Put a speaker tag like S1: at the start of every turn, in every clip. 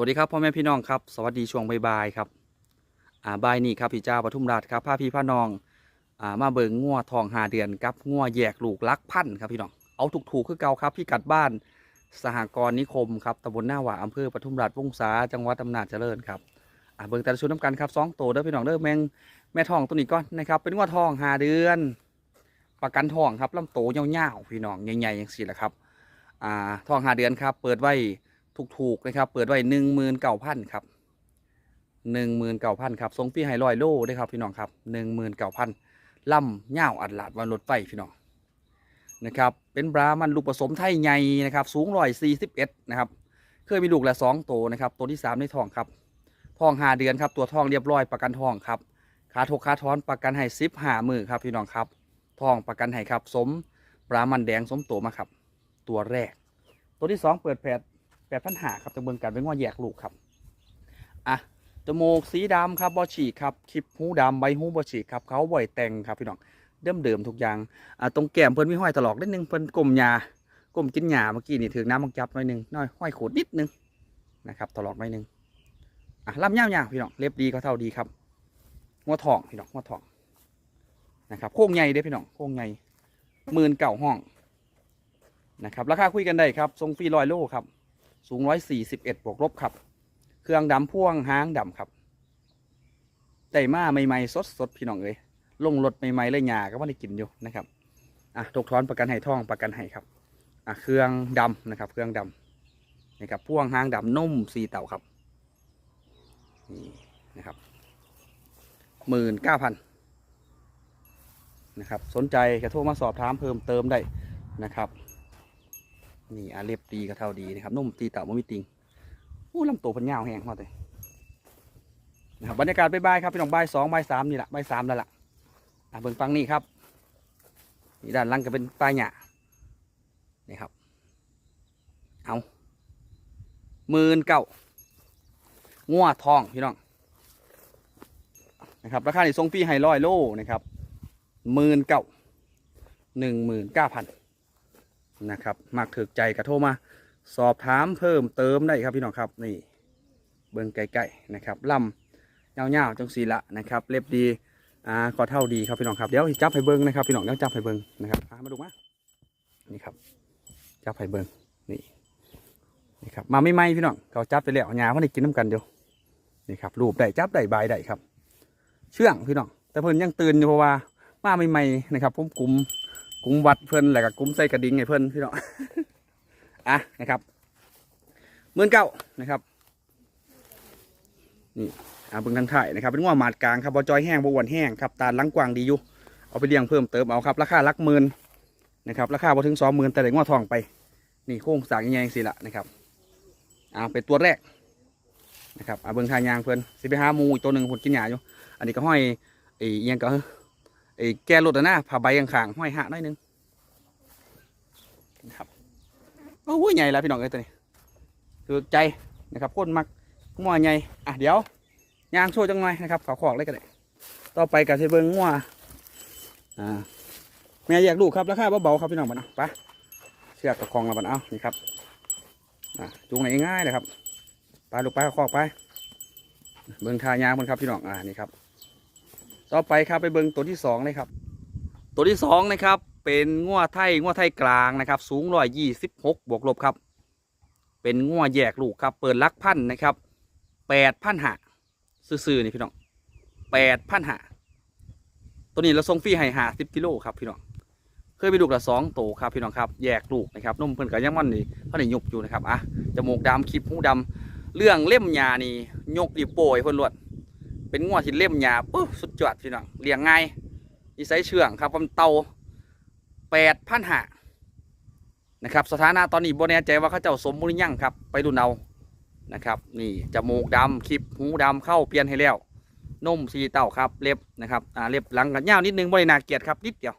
S1: วัสดีครับพ่อแม่พี่น้องครับสวัสดีช่วงบ่ายๆครับอ่าบ่ายนี้ครับพี่เจ้าปทุมราชครับพาพี่พาน้องอ่ามาเบิงงัวทองหาเดือนกับงัวแยกลูกลักพันธ์ครับพี่น้องเอาถูกๆคือเก่าครับพี่กัดบ้านสหกรณ์นิคมครับตำบลหน้าหว่าอำเภอปทุมราชวงศาจังหวัดอำนาจเจริญครับอ่าเบิงแต่ละชุดน้ำกันครับสองโตเด้อพี่น้องเด้อแมงแม่ทองตัวนี้ก่อนนะครับเป็นงัวทองหาเดือน ประกันทองครับลำโตยาวๆพี่น้องใหญ่ๆอย่างสี่แหละครับอ่าทองหาเดือนครับ เปิดไว้ ถูกๆนะครับ เปิดไว้หนึ่งหมื่นเก้าพันครับหนึ่งหมื่นเก้าพันครับทรงพี่ไฮลอยโล่ด้วยครับพี่น้องครับหนึ่งหมื่นเก้าพันล่ำเง่าวอัดหลาดวันรถไฟพี่น้องนะครับ เป็นบรามันลูกผสมไทยใหญ่นะครับ สูงร้อยสี่สิบเอ็ดนะครับ เคยมีลูกละสองตัวนะครับ ตัวที่สามในทองครับทองหาเดือนครับ ตัวทองเรียบร้อยประกันทองครับขาทกขาท้อนประกันให้ซิปหามือครับพี่น้องครับทองประกันให้ครับ สมบรามันแดงสมโตมาครับ ตัวแรก ตัวที่สองเปิดแผด แปดพันหาครับจะเบิ่งกันเป็นว่าแยกลูกครับอะจมูกสีดำครับบอฉีกครับคลิปหูดำใบหูบอฉีกครับเขาบ่อยแต่งครับพี่น้องเดิมเดิมทุกอย่างอะตรงแก้มเพิ่นมีห้อยตลอกนิดนึงเพิ่นกลมหยากลมกินหยาเมื่อกี้นี่ถือน้ำมักจับหน่อยหนึงน้อยห้อยขูดนิดนึงนะครับตลอกหน่อยนึงอะลำยาวๆพี่น้องเล็บดีก็เท่าดีครับหัวทองพี่น้องหัวทองนะครับโค้งใหญ่เด้พี่น้องโค้งใหญ่หมื่นเก่าห้องนะครับราคาคุยกันได้ครับทรงฟรีร้อยโลครับ สูงร้อยสี่สิบเอ็ดบวกลบครับ เครื่องดำพ่วงห้างดำครับแต่มาใหม่ๆสดสดๆพี่น้องเอ้ยลงรถใหม่ๆเลยหยาก็ว่าได้กินอยู่นะครับอะตกทอนประกันให้ท่องประกันให้ครับอะเครื่องดำนะครับ เครื่องดำนะครับพ่วงห้างดำนุ่มสีเต่าครับนี่นะครับหมื่นเก้าพันนะครับ สนใจกระโทรมาสอบถามเพิ่มเติมได้นะครับ นี่อาเล็บดีก็เท่าดีนะครับนุ่มตีเต่าไม่มีติงอู้ลำตัวพันยาวแห้งมากเลยนะครับบรรยากาศใบ่ายครับพี่น้องใบสองใบสามนี่แหละบ่ายสามแล้วล่ะอะเบิ่งฟังนี่ครับนี่ด้านล่างก็เป็นปลายหยานี่ครับ เอาหมื่นเก้างัวทองพี่น้องนะครับราคาในทรงฟรีไฮร้อยโลนะครับหมื่นเก้าหนึ่งหมื่นเก้าพัน นะครับมากถึกใจกระโทรมา สอบถามเพิ่มเติมได้ครับพี่น้องครับนี่เบิ้งไก่ๆนะครับลำเงาวๆจังสีละนะครับ เล็บดีอ่าก็เท่าดีครับพี่น้องครับเดี๋ยวจับให้เบิ้งนะครับพี่น้องเดี๋ยวจับให้เบิ้งนะครับมาดูมานี่ครับจับให้เบิ้งนี่นี่ครับมาไม่ไหมพี่น้องเขาจับไปแล้วหยาเขาได้กินน้ำกันเดียวนี่ครับรูปได้จับได้ใบได้ครับ เชื่องพี่น้องแต่เพิ่นยังตื่นอยู่เพราะว่ามาไม่ไหมนะครับผมกลุ่ม กุ้มวัดเพิ่นแล้วก็กุ้มใส่กระดิ่งให้เพิ่นพี่น้องอะนะครับหมื่นเก้านะครับนี่อ่าเบิ่งทางถ่ายนะครับ เป็นว่าหมาดกลางครับบอจอยแห้งบอวนแห้งครับตาลังกวางดีอยู่เอาไปเลี้ยงเพิ่มเติมเอาครับราคาลักหมื่นนะครับราคาพอถึงสองหมื่นแต่ได้งวทองไป นี่โค้งสางใหญ่ๆสิละนะครับอ่าเป็นตัวแรกนะครับอ่าเบิ่งทางยางเพิ่นสิไปหาหมูอีกตัวหนึ่งคนกินหญ้าอยู่ อันนี้ก็ห้อยไอ้อิหยังก็ ไอ้แกรถอะนะผ้าใบข้างๆห้อยหะหน่อยนึงนะครับโอ้ยใหญ่แล้วพี่น้องเอ้ยตัวนี้คือใจนะครับคนมักงัวใหญ่อะเดี๋ยวยางโชว์จังหน่อยนะครับขอขอกเลยก็ได้ต่อไปกับเทเบิงงัวอ่าแม่อยากลูกครับราคาเบาๆครับพี่น้องบัดนะไปเชือกกับคองเราบัดเอานี่ครับอะจูงไหนง่ายเลยครับไปลูกไปขอกไปเบิ่งทายางมันครับพี่น้องอ่านี่ครับ ต่อไปครับไปเบิ้งตัวที่สองเลยครับ ตัวที่สองนะครับเป็นงัวไทยงัวไทยกลางนะครับสูงร้อยยี่สิบหกบวกลบครับ เป็นงัวแยกลูกครับ เปิดลักพันนะครับแปดพันหาซื่อๆนี่พี่น้องแปดพันหาตัวนี้เราส่งฟรีให้หาสิบกิโลครับพี่น้องเคยไปดูกละสองตัวครับพี่น้องครับแยกลูกนะครับนุ่มเพิ่นกับยังมันนี่เขาได้ยกอยู่นะครับอะจมูกดำคลิปหูดำเรื่องเล่มยานี่ยกดีโปรยเพิ่นลวด เป็นงวดที่เล่มหยาปุ๊บสุดยอดพี่น้องเลี้ยงง่ายนิสัยเชื่องครับความเตาแปดพันหานะครับสถานะตอนนี้บนแน่ใจว่าเขาเจ้าสมบูรณ์ยังครับ ไปดูเอานะครับนี่จมูกดำคลิปหูดำเข้าเปลี่ยนให้แล้วนุ่มสีเต่าครับเล็บนะครับอ่าเล็บหลังกันยาวนิดนึงบรินาเกียรติครับนิดเดียว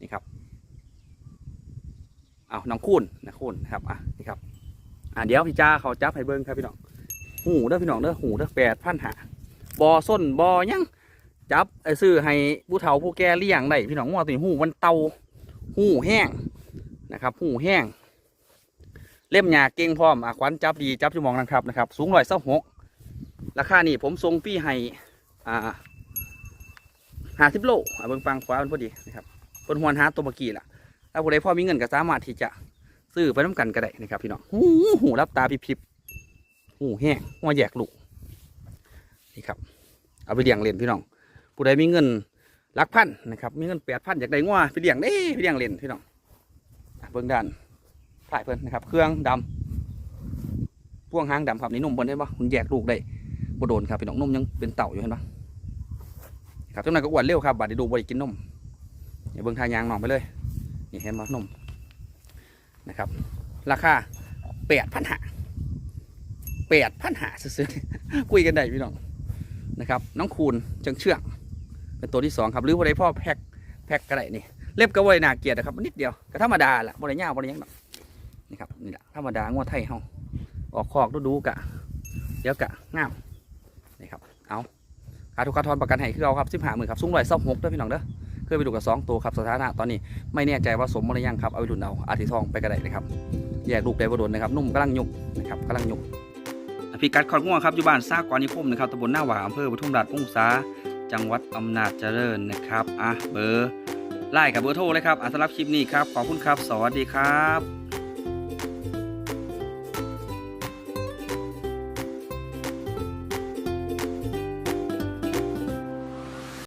S1: นี่ครับเอาน้องคูนนะคูนครับอะนี่ครับอ่าเดี๋ยวพี่จ้าเขาจับให้เบิ้งครับพี่น้องหูเด้อพี่น้องเด้อหูเด้อแปดพันหา บอส้นบอยังจับไอ้ซื้อให้ผู้เฒ่าผู้แก่เลี้ยงได้พี่น้องว่าตัวนี้หูมันเตาหูแห้งนะครับหูแห้ง เล่มหยาเก่งพร้อมอะขวัญจับดีจับชั่วโมองนะครับนะครับ สูงร้อยเส้าหกราคานี่ผมทรงพี่ให้อ่าห้าสิบโลอะเบิ่งฟังขวามันพอดีนะครับเพิ่นหวนหาตัวเมื่อกี้ล่ะถ้าผู้ใดพอมีเงินก็สามารถที่จะซื้อไปน้ำกันก็ได้นะครับพี่น้องหูหูรับตาพิบๆหูแห้งหัวแยกลูก นี่ครับเอาไปเลี้ยงเล่นพี่น้อง ผู้ใดมีเงินหลักพันนะครับ มีเงินแปดพันอยากได้งัวไปเลี้ยงเด้ไปเลี้ยงเล่นพี่น้องเบิ่งด้านถ่ายเพิ่นนะครับ เครื่องดำพ่วงหางดำครับนี่นมเพิ่นได้ปะคุณแยกลูกได้บ่โดนครับพี่น้องนมยังเป็นเต่าอยู่เห็นปะครับเจ้าน่อยก็อ้วนเร็วครับบัดนี้ดูบ่ได้กินนมอย่าเบิ่งทางยางน้องไปเลยนี่เห็นปะนมนะครับ ราคาแปดพันหาแปดพันหาซื้อๆคุยกันได้พี่น้อง นะครับ น้องคูณเชิงเชื่องเป็นตัวที่สองครับ หรือว่าได้พ่อแพ็กแพ็กก็ได้นี่ เล็บก็บ่ได้นาเกลียดนะครับนิดเดียวก็ธรรมดาแหละบ่ได้ยาวบ่ได้หยังหรอกนี่ครับนี่แหละธรรมดางวดไทยเฮาออกคอกดูดูกะเดี๋ยวกะงามนี่ครับเอาค่าทุกค่าทอนประกันให้คือเอาครับสิบห้าหมื่นครับสูงร้อยสองหกเด้อพี่น้องเด้อเคยไปดูกับสองตัวครับสถานะตอนนี้ไม่แน่ใจว่าสมบ่ได้ยังครับเอาไปดุนเอาอาทิทองไปก็ไดเลยครับแยกลูกได้บ่โดนนะครับนุ่มกำลังยุบนะครับกำลังยุบ พิกัดขอดง่วงครับอยู่บ้านซากกวานิคมนะครับตำบลหน้าหวาอำเภอปทุมราชองศาจังหวัดอำนาจเจริญนะครับอะเบอร์ไล่กับเบอร์โทรเลยครับอะสำหรับคลิปนี้ครับขอบคุณครับ สวัสดีครับ